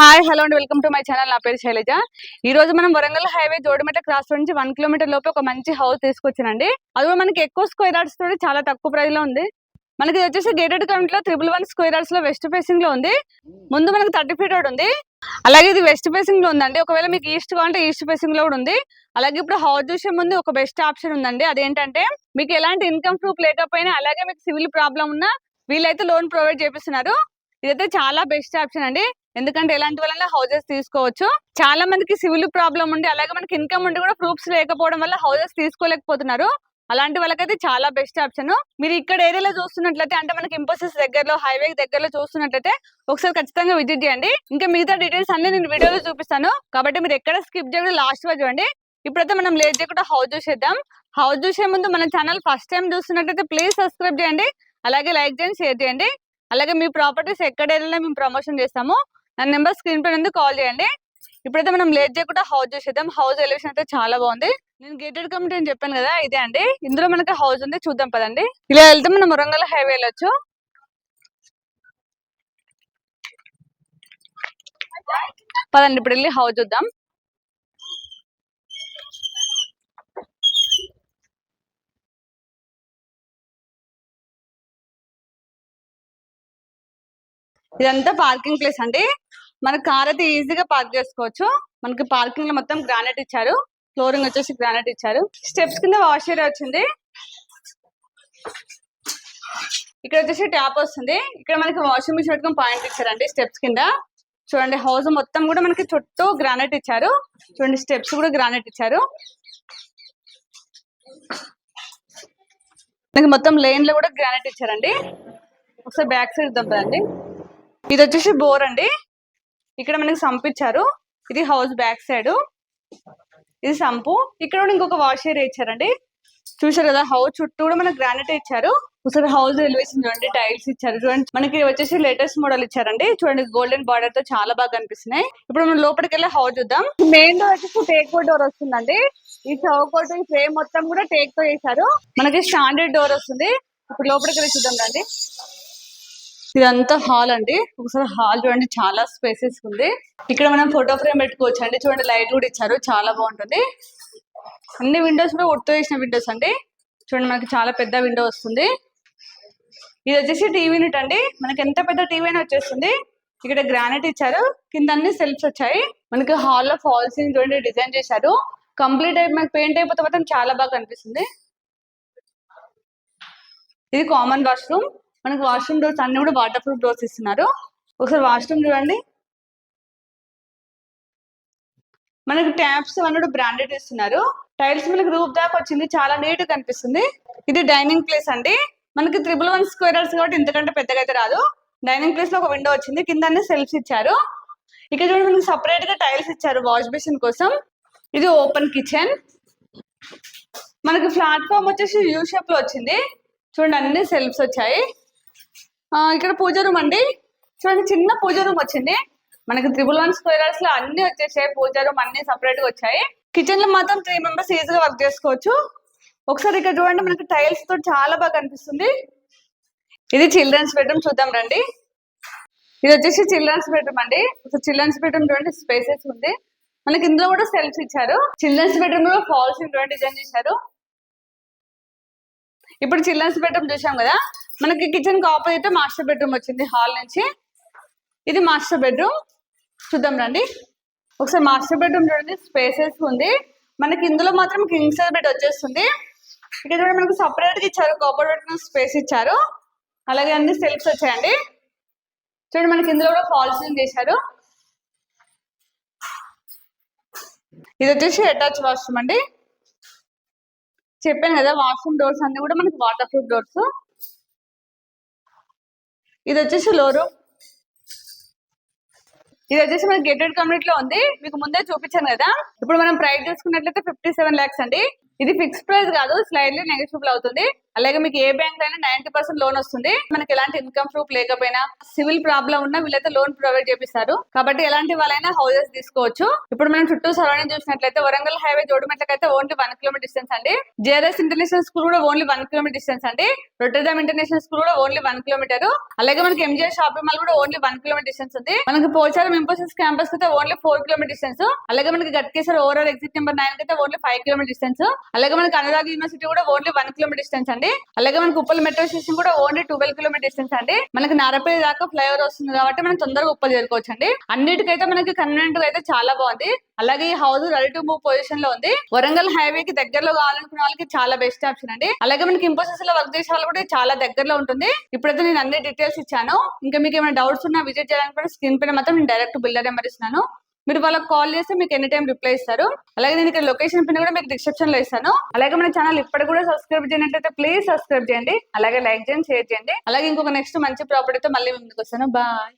Hi hello and welcome to my channel నా పేరు శైలజ. ఈ రోజు మనం వరంగల్ హైవే జోడిమెట క్రాస్ నుంచి వన్ కిలోమీటర్ లోపే ఒక మంచి హౌస్ తీసుకొచ్చానండి. అది కూడా మనకి ఎక్కువ స్క్వేర్ యార్డ్స్ తోటి చాలా తక్కువ ప్రైస్లో ఉంది. మనకి వచ్చేసి గేటెడ్ కౌంట్లో త్రిబుల్ వన్ స్క్వేర్ యార్డ్స్లో వెస్ట్ ఫేసింగ్లో ఉంది. ముందు మనకి థర్టీ ఫీట్ రోడ్ ఉంది. అలాగే ఇది వెస్ట్ ఫేసింగ్లో ఉందండి. ఒకవేళ మీకు ఈస్ట్ కావాలంటే ఈస్ట్ ఫేసింగ్లో కూడా ఉంది. అలాగే ఇప్పుడు హౌస్ చూసే ముందు ఒక బెస్ట్ ఆప్షన్ ఉందండి. అదేంటంటే మీకు ఎలాంటి ఇన్కమ్ ప్రూఫ్ లేకపోయినా అలాగే మీకు సివిల్ ప్రాబ్లం ఉన్నా వీళ్ళైతే లోన్ ప్రొవైడ్ చేపిస్తున్నారు. ఇదైతే చాలా బెస్ట్ ఆప్షన్ అండి. ఎందుకంటే ఎలాంటి వల్ల హౌజెస్ తీసుకోవచ్చు. చాలా మందికి సివిల్ ప్రాబ్లం ఉండి అలాగే మనకి ఇన్కమ్ ఉండి కూడా ప్రూఫ్స్ లేకపోవడం వల్ల హౌసెస్ తీసుకోలేకపోతున్నారు. అలాంటి వాళ్ళకైతే చాలా బెస్ట్ ఆప్షన్ మీరు ఇక్కడ ఏరియాలో చూస్తున్నట్లయితే అంటే మనకి ఇంపోసిస్ దగ్గరలో హైవే దగ్గరలో చూస్తున్నట్లయితే ఒకసారి ఖచ్చితంగా విజిట్ చేయండి. ఇంకా మిగతా డీటెయిల్స్ అన్ని నేను వీడియోలో చూపిస్తాను. కాబట్టి మీరు ఎక్కడ స్కిప్ చేయడం లాస్ట్ వరకు చూడండి. ఇప్పుడైతే మనం లేట్ చేయకుండా హౌస్ చూసేద్దాం. హౌస్ చూసే ముందు మన ఛానల్ ఫస్ట్ టైం చూస్తున్నట్లయితే ప్లీజ్ సబ్స్క్రైబ్ చేయండి. అలాగే లైక్ చేయండి షేర్ చేయండి. అలాగే మీ ప్రాపర్టీస్ ఎక్కడ ఏరియాలో మేము ప్రమోషన్ చేస్తాము. నా నెంబర్ స్క్రీన్ పైన ఉంది కాల్ చేయండి. ఇప్పుడైతే మనం లేట్ చేయకుండా హౌస్ చూసేద్దాం. హౌస్ ఎలివేషన్ అయితే చాలా బాగుంది. నేను గేటెడ్ కమిటీ అని చెప్పాను కదా ఇదే అండి. ఇందులో మనకి హౌస్ ఉంది చూద్దాం పదండి. ఇలా వెళ్తే మనం వరంగల్ హైవే వెళ్ళొచ్చు. పదండి ఇప్పుడు వెళ్ళి హౌస్ చూద్దాం. ఇదంతా పార్కింగ్ ప్లేస్ అండి. మన కార్ అయితే ఈజీగా పార్క్ చేసుకోవచ్చు. మనకి పార్కింగ్లో మొత్తం గ్రానైట్ ఇచ్చారు. ఫ్లోరింగ్ వచ్చేసి గ్రానైట్ ఇచ్చారు. స్టెప్స్ కింద వాష్ ఏరియా వచ్చింది. ఇక్కడ వచ్చేసి ట్యాప్ వస్తుంది. ఇక్కడ మనకి వాషింగ్ మిషన్ పెట్టుకుని పాయింట్ ఇచ్చారండి స్టెప్స్ కింద. చూడండి హౌస్ మొత్తం కూడా మనకి చుట్టూ గ్రానైట్ ఇచ్చారు. చూడండి స్టెప్స్ కూడా గ్రానైట్ ఇచ్చారు. మనకి మొత్తం లేన్లో కూడా గ్రానైట్ ఇచ్చారండి. ఒకసారి బ్యాక్ సైడ్ దెబ్బండి ఇది వచ్చేసి బోర్ అండి. ఇక్కడ మనకి సంపించారు ఇది హౌస్ బ్యాక్ సైడ్. ఇది సంపు. ఇక్కడ కూడా ఇంకొక వాష్ ఏరియా ఇచ్చారండి. చూసారు కదా హౌస్ చుట్టూ కూడా మనకి గ్రానైట్ ఇచ్చారు. ఒకసారి హౌస్ ఎలివేషన్ చూడండి టైల్స్ ఇచ్చారు. చూడండి మనకి వచ్చేసి లేటెస్ట్ మోడల్ ఇచ్చారండి. చూడండి గోల్డెన్ బార్డర్తో చాలా బాగా కనిపిస్తున్నాయి. ఇప్పుడు మనం లోపలికి వెళ్ళి హౌస్ చూద్దాం. మెయిన్ డోర్ వచ్చేసి టేక్ డోర్ వస్తుందండి. ఈ చౌకోట్ ఈ ఫ్రేమ్ మొత్తం కూడా టేక్తో చేశారు. మనకి స్టాండర్డ్ డోర్ వస్తుంది. ఇప్పుడు లోపలికి వెళ్ళి చూద్దాం రండి. ఇదంతా హాల్ అండి. ఒకసారి హాల్ చూడండి చాలా స్పేసెస్ ఉంది. ఇక్కడ మనం ఫోటో ఫ్రేమ్ పెట్టుకోవచ్చు అండి. చూడండి లైట్ కూడా ఇచ్చారు. చాలా బాగుంటుంది. అన్ని విండోస్ కూడా ఉడ్తో వేసిన విండోస్ అండి. చూడండి మనకి చాలా పెద్ద విండో వస్తుంది. ఇది వచ్చేసి టీవీ యూనిట్ అండి. మనకి ఎంత పెద్ద టీవీ అయినా వచ్చేస్తుంది. ఇక్కడ గ్రానైట్ ఇచ్చారు. కింద అన్ని సెల్ఫ్స్ వచ్చాయి. మనకి హాల్లో ఫాల్ చూడండి డిజైన్ చేశారు. కంప్లీట్ అయి మనకి పెయింట్ అయిపోతే మాత్రం చాలా బాగా కనిపిస్తుంది. ఇది కామన్ వాష్రూమ్. మనకి వాష్రూమ్ డోర్స్ అన్ని కూడా వాటర్ ప్రూఫ్ డోర్స్ ఇస్తున్నారు. ఒకసారి వాష్రూమ్ చూడండి. మనకి ట్యాప్స్ అన్ని కూడా బ్రాండెడ్ ఇస్తున్నారు. టైల్స్ మనకి రూప్ దాకా వచ్చింది. చాలా నీట్గా కనిపిస్తుంది. ఇది డైనింగ్ ప్లేస్ అండి. మనకి త్రిబుల్ వన్ స్క్వేరర్స్ కాబట్టి ఇంతకంటే పెద్దగా అయితే రాదు. డైనింగ్ ప్లేస్లో ఒక విండో వచ్చింది. కింద అన్ని సెల్ఫ్స్ ఇచ్చారు. ఇక్కడ చూడండి మనకి సపరేట్గా టైల్స్ ఇచ్చారు వాష్ బేసిన్ కోసం. ఇది ఓపెన్ కిచెన్ మనకి ప్లాట్ఫామ్ వచ్చేసి యూ షేప్లో వచ్చింది. చూడండి అన్ని సెల్ఫ్స్ వచ్చాయి. ఇక్కడ పూజ రూమ్ అండి. చూడండి చిన్న పూజ రూమ్ వచ్చింది. మనకి త్రిబుల్ వన్ స్క్వేర్లో అన్ని వచ్చేసాయి. పూజ రూమ్ అన్ని సపరేట్గా వచ్చాయి. కిచెన్లో మాత్రం త్రీ మెంబర్స్ ఈజీగా వర్క్ చేసుకోవచ్చు. ఒకసారి ఇక్కడ చూడండి మనకి టైల్స్తో చాలా బాగా కనిపిస్తుంది. ఇది చిల్డ్రన్స్ బెడ్రూమ్ చూద్దాం రండి. ఇది వచ్చేసి చిల్డ్రన్స్ బెడ్రూమ్ అండి. చిల్డ్రన్స్ బెడ్రూమ్ చూడండి స్పేసెస్ ఉంది. మనకి ఇందులో కూడా సెల్ఫ్ ఇచ్చారు. చిల్డ్రన్స్ బెడ్రూమ్లో ఫాల్స్ డిజైన్ చేశారు. ఇప్పుడు చిల్డ్రన్స్ బెడ్రూమ్ చూసాం కదా. మనకి కిచెన్కి ఆపోజిట్ మాస్టర్ బెడ్రూమ్ వచ్చింది. హాల్ నుంచి ఇది మాస్టర్ బెడ్రూమ్ చూద్దాం రండి. ఒకసారి మాస్టర్ బెడ్రూమ్ చూడండి. స్పేసెస్ ఉంది. మనకి ఇందులో మాత్రం కింగ్ సైజ్ బెడ్ వచ్చేస్తుంది. ఇక్కడ చూడండి మనకు సపరేట్గా ఇచ్చారు. కాపర్ స్పేస్ ఇచ్చారు. అలాగే అన్ని సెల్ఫ్స్ వచ్చాయండి. చూడండి మనకి ఇందులో కూడా పాలిసింగ్ చేశారు. ఇది వచ్చేసి అటాచ్ వాష్రూమ్ అండి. చెప్పాను కదా వాష్రూమ్ డోర్స్ అన్ని కూడా మనకి వాటర్ ప్రూఫ్ డోర్స్ ఇది వచ్చేసి లోరు. ఇది వచ్చేసి మనకి గేటెడ్ కమ్యూనిటీ లో ఉంది. మీకు ముందే చూపించాను కదా. ఇప్పుడు మనం ప్రైస్ చూసుకున్నట్లయితే ఫిఫ్టీ సెవెన్ లాక్స్ అండి. ఇది ఫిక్స్ ప్రైస్ కాదు స్లైడ్లీ నెగోషియబుల్ అవుతుంది. అలాగే మీకు ఏ బ్యాంక్ అయినా నైన్టీ పర్సెంట్ లోన్ వస్తుంది. మనకి ఎలాంటి ఇన్కమ్ ప్రూఫ్ లేకపోయినా సివిల్ ప్రాబ్లం ఉన్నా వీళ్ళైతే లోన్ ప్రొవైడ్ చేపిస్తారు. కాబట్టి ఎలాంటి వాళ్ళైనా హౌసెస్ తీసుకోవచ్చు. ఇప్పుడు మనం చుట్టూ సరౌండింగ్ చూసినట్లయితే వరంగల్ హైవే జోడుమెట్లకి అయితే ఓన్లీ వన్ కిలోమీటర్ డిస్టెన్స్ అండి. జేఆర్ఎస్ ఇంటర్నేషనల్ స్కూల్ కూడా ఓన్లీ వన్ కిలోమీటర్ డిస్టెన్స్ అండి. రొట్టెదామ్ ఇంటర్నేషనల్ స్కూల్ కూడా ఓన్లీ వన్ కిలోమీటర్ అలాగే మనకి ఎంజిఆర్ షాపింగ్ మాల్ కూడా ఓన్లీ వన్ కిలోమీటర్ డిస్టెన్స్ ఉంది. మనకి పోచారం ఇంపోసిస్ క్యాంపస్ అయితే ఓన్లీ ఫోర్ కిలోమీటర్ డిస్టెన్స్ అలాగే మనకి Ghatkesar ORR exit number nine అయితే ఓన్లీ ఫైవ్ కిలోమీటర్ డిస్టెన్స్ అలాగే మనకి అనురాగ్ యూనివర్సిటీ కూడా ఓన్లీ వన్ కిలోమీటర్ డిస్టెన్స్ అండి. అలాగే మనకి ఉప్పల్ మెట్రో స్టేషన్ కూడా ఓన్లీ ట్వెల్వ్ కిలోమీటర్ డిస్టెన్స్ అండి. మనకి నారపల్లి దాకా ఫ్లైఓవర్ వస్తుంది కాబట్టి మనం తొందరగా ఉప్పల్ చేరుకోవచ్చు అండి అన్నిటికైతే మనకి కన్వీనియంట్గా అయితే చాలా బాగుంది. అలాగే ఈ హౌస్ రెడీ టు మూవ్ పొజిషన్లో ఉంది. వరంగల్ హైవే కి దగ్గరలో కావాలనుకున్న వాళ్ళకి చాలా బెస్ట్ ఆప్షన్ అండి. అలాగే మనకి ఇంపోసిస్లో వర్క్ చేసే వాళ్ళు కూడా చాలా దగ్గరలో ఉంటుంది. ఇప్పుడైతే నేను అన్ని డీటెయిల్స్ ఇచ్చాను. ఇంకా మీకు ఏమైనా డౌట్స్ ఉన్నా విజిట్ చేయడానికి కూడా స్క్రీన్ పైన మాత్రం నేను డైరెక్ట్ బిల్డర్ నెంబర్ ఇస్తున్నాను. మీరు వాళ్ళకి కాల్ చేస్తే మీకు ఎనీ టైం రిప్లై ఇస్తారు. అలాగే నేను ఇక్కడ లొకేషన్ పిన్ కూడా మీకు డిస్క్రిప్షన్లో ఇస్తాను. అలాగే మన ఛానల్ ఇప్పటికి కూడా సబ్స్క్రైబ్ చేయనట్లయితే ప్లీజ్ సబ్స్క్రైబ్ చేయండి. అలాగే లైక్ చేయండి షేర్ చేయండి. అలాగే ఇంకొక నెక్స్ట్ మంచి ప్రాపర్టీతో మళ్ళీ ముందుకు వస్తాను. బాయ్